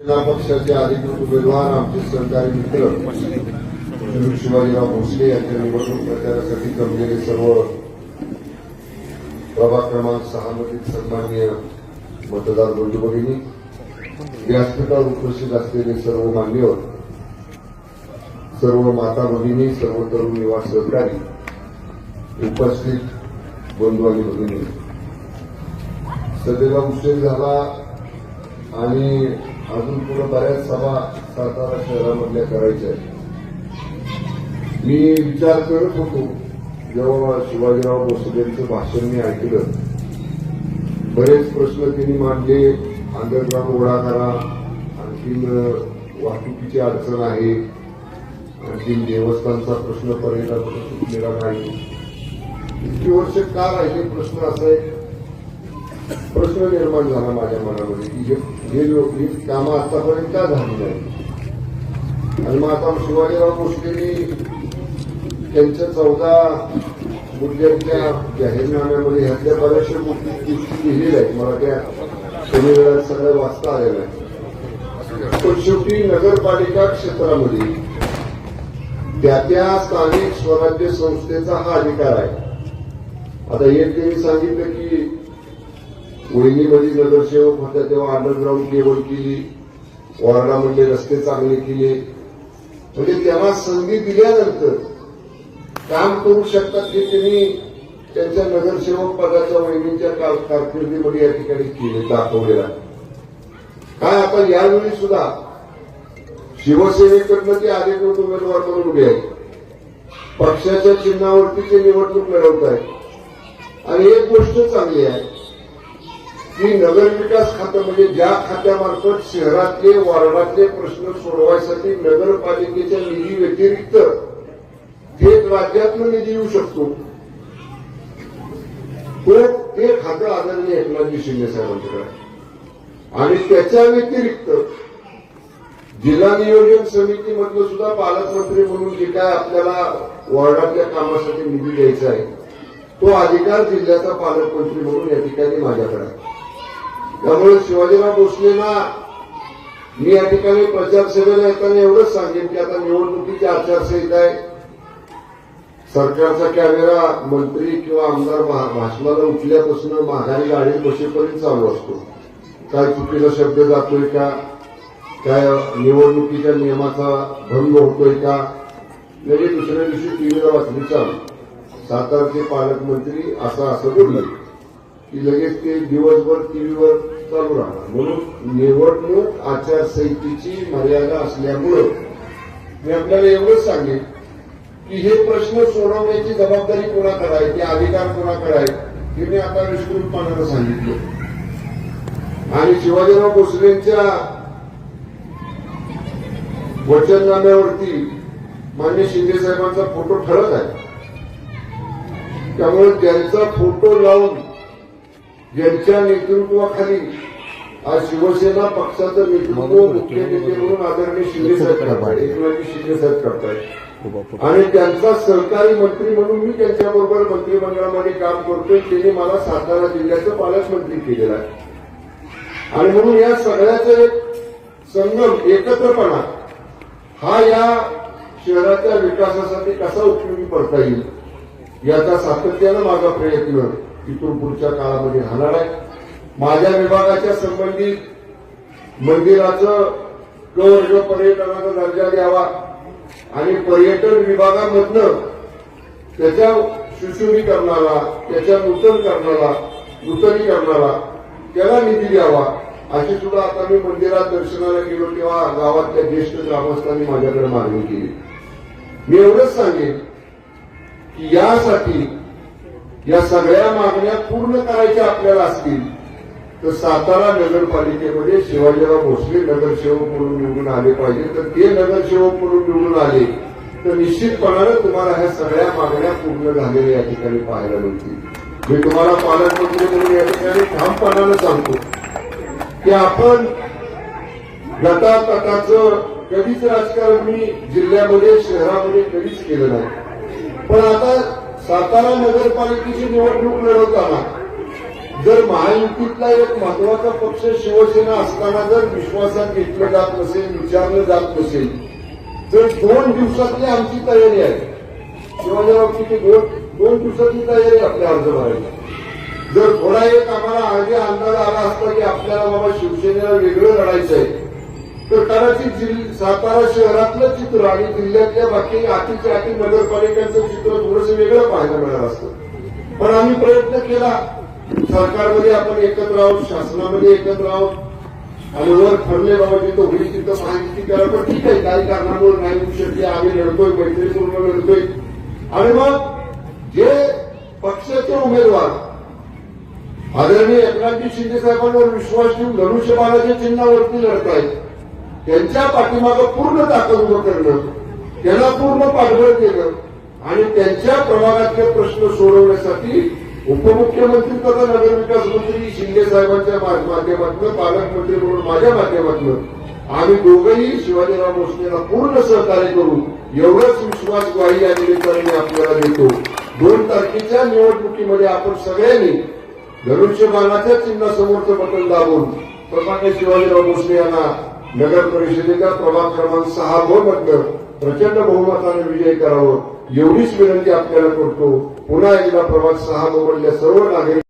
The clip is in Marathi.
जिल्हा पक्षाचे अधिकृत उमेदवार आमचे सहकारी मित्र शिवाजीराव भोसले यांच्या निवडणूक प्रचारासाठी जमलेले सर्व प्रभाग क्रमांक सहा मधील सन्माननीय मतदार बंधू भगिनी व्यासपीठावर उपस्थित असलेले सर्व मान्यवर सर्व माता भगिनी सर्व तरुण निवास सहकारी उपस्थित बंधू आणि भगिनी सभेला उशीर झाला आणि अजून पुढे बऱ्याच सभा सातारा शहरामधल्या करायच्या आहेत. मी विचार करत होतो जेव्हा शिवाजीराव भोसलेंचं भाषण मी ऐकलं बरेच प्रश्न त्यांनी मांडले अंडरग्राऊंड उडा करा आणखीन वाहतुकीची अडचण आहे आणखीन देवस्थानचा प्रश्न पर्यटन सुटलेला नाही इतकी वर्ष का राहिले? प्रश्न असा एक प्रश्न निर्माण झाला माझ्या मनामध्ये की हे- लोक ही कामं आतापर्यंत का झाली नाही आणि मग आता शिवाजीराव गोष्टींनी त्यांच्या चौदा मुद्द्यांच्या जाहीरनाम्यामध्ये ह्यातल्या बऱ्याचशा गोष्टी गोष्टी लिहिलेल्या आहेत. मला त्या कमी वेळात सगळ्या वाचता आलेल्या आहेत पण शेवटी नगरपालिका क्षेत्रामध्ये त्या त्या स्थानिक स्वराज्य संस्थेचा हा अधिकार आहे. आता एक त्यांनी सांगितलं की वहिनीमध्ये नगरसेवक होत्या तेव्हा अंडरग्राऊंड केबल केली. वॉर्डामधले रस्ते चांगले केले. म्हणजे त्यांना संधी दिल्यानंतर काम करू शकतात हे त्यांनी त्यांच्या नगरसेवक पदाच्या वहिनीच्या कारकिर्दीमध्ये या ठिकाणी केले दाखवलेला काय आता यावेळी सुद्धा शिवसेनेकडनं ते अधिकृत उमेदवार म्हणून उभे आहेत. पक्षाच्या चिन्हावरती ते निवडणूक लढवत आहेत आणि एक गोष्ट चांगली आहे. की नगरविकास खातं म्हणजे ज्या खात्यामार्फत शहरातले वार्डातले प्रश्न सोडवायसाठी नगरपालिकेच्या निधी व्यतिरिक्त थेट राज्यातनं निधी येऊ शकतो. तो ते खातं आदरणीय एकनाथजी शिंदे साहेबांकडे आणि त्याच्या व्यतिरिक्त जिल्हा नियोजन समितीमधलं सुद्धा पालकमंत्री म्हणून जे काय आपल्याला वॉर्डातल्या कामासाठी निधी द्यायचा आहे तो अधिकार जिल्ह्याचा पालकमंत्री म्हणून या ठिकाणी माझ्याकडे आहे. त्यामुळे शिवाजीराव भोसलेंना मी या ठिकाणी प्रचारसभेला येताना एवढंच सांगेन की आता निवडणुकीची आचारसंहिता आहे. सरकारचा कॅमेरा मंत्री किंवा आमदार भाषणाला उठल्यापासून माघारी गाडी बसेपर्यंत चालू असतो. काय चुकीचा शब्द जातोय का? काय निवडणुकीच्या नियमाचा भंग होतोय का? म्हणजे दुसऱ्या दिवशी टीव्हीला बातमी चालू. सातारचे पालकमंत्री असं असं बोललं. की लगेच ते दिवसभर टीव्हीवर चालू राहणार. म्हणून निवडणूक आचारसंहितेची मर्यादा असल्यामुळं मी आपल्याला एवढंच सांगेन की हे प्रश्न सोडवण्याची जबाबदारी कोणाकडे आहे ते अधिकार कोणाकडे आहे हे मी आता विस्तृतपणानं सांगितलं. आणि शिवाजीराव भोसलेंच्या वचननाम्यावरती मान्य शिंदे साहेबांचा फोटो ठरत आहे. त्यामुळे त्यांचा फोटो लावून ज्यांच्या नेतृत्वाखाली आज शिवसेना पक्षाचं नेतृत्व मुख्य नेते म्हणून आदरणीय शिंदे साहेब एकनाथजी शिंदे साहेब करतायत. आणि त्यांचा सहकारी मंत्री म्हणून मी त्यांच्याबरोबर मंत्रिमंडळामध्ये काम करतोय त्यांनी मला सातारा जिल्ह्याचं पालकमंत्री केलेलं आहे. आणि म्हणून या सगळ्याचं एक संगम एकत्रपणा हा या शहराच्या विकासासाठी कसा उपयोगी पडता येईल याचा सातत्यानं माझा प्रयत्न तिथून पुढच्या काळामध्ये राहणार आहे. माझ्या विभागाच्या संबंधित मंदिराचं कर जो पर्यटनाचा दर्जा द्यावा आणि पर्यटन विभागामधनं त्याच्या सुशोभीकरणाला त्याच्या नूतन करणाला नूतनीकरणाला त्याला निधी द्यावा अशी सुद्धा आता मी मंदिरात दर्शनाला गेलो तेव्हा गावातल्या ज्येष्ठ ग्रामस्थांनी माझ्याकडे मागणी केली. मी एवढंच सांगेन की यासाठी या सगळ्या मागण्या पूर्ण करायच्या आपल्याला असतील तर सातारा नगरपालिकेमध्ये शिवाजीराव भोसले नगरसेवक म्हणून निवडून आले पाहिजे. तर ते नगरसेवक म्हणून निवडून आले तर निश्चितपणानं तुम्हाला ह्या सगळ्या मागण्या पूर्ण झालेल्या या ठिकाणी पाहायला मिळतील. मी तुम्हाला पालकमंत्री म्हणून या ठिकाणी ठामपणानं सांगतो की आपण गटातटाचं कधीच राजकारण मी जिल्ह्यामध्ये शहरामध्ये कधीच केलं नाही. पण आता सातारा नगरपालिकेची निवडणूक लढवताना जर महायुतीतला एक महत्त्वाचा पक्ष शिवसेना असताना जर विश्वासात घेतलं जात नसेल विचारलं जात नसेल तर दोन दिवसातली आमची तयारी आहे. शिवाजीरावची दोन दोन दिवसातली तयारी आपल्या अर्ज भरायला जर थोडा एक आम्हाला आधी अंदाज आला असता की आपल्याला बाबा शिवसेनेला वेगळं लढायचं आहे तर कदाचित जिल्ह- सातारा शहरातलं चित्र आणि जिल्ह्यातल्या बाकी आतीच्या आठी नगरपालिकांचं चित्र थोडंसं वेगळं पाहायला मिळालं असतं. पण आम्ही प्रयत्न केला. सरकारमध्ये आपण एकत्र आहोत शासनामध्ये एकत्र आहोत. आणि वर ठरले बाबा जिथं होईल तिथं माहिती करा. पण ठीक आहे काही कारणामुळे नाही होऊ शकते आम्ही लढतोय मैत्रीपूर्ण लढतोय. आणि मग जे पक्षाचे उमेदवार आदरणीय एकनाथजी शिंदे साहेबांवर विश्वास ठेवून धनुष्यबाणाच्या चिन्हावरती लढत आहेत त्यांच्या पाठीमागं पूर्ण ताकद उभं करणं त्यांना पूर्ण पाठबळ केलं आणि त्यांच्या प्रभागातले प्रश्न सोडवण्यासाठी उपमुख्यमंत्री तथा नगरविकास मंत्री शिंदे साहेबांच्या माध्यमातून पालकमंत्री म्हणून माझ्या माध्यमातून आम्ही दोघंही शिवाजीराव भोसलेला पूर्ण सहकार्य करू एवढंच विश्वास ग्वाही या निमित्ताने आपल्याला देतो. दोन तारखेच्या निवडणुकीमध्ये आपण सगळ्यांनी धनुष्यबाणाच्या चिन्हासमोरचं बटन दाबून प्रमाणे शिवाजीराव भोसले यांना नगर परिषदेचा प्रभाग क्रमांक सहा ब मधनं प्रचंड बहुमताने विजय करावं एवढीच विनंती आपल्याला करतो. पुन्हा एकदा प्रभाग सहा ब सर्व नागरिक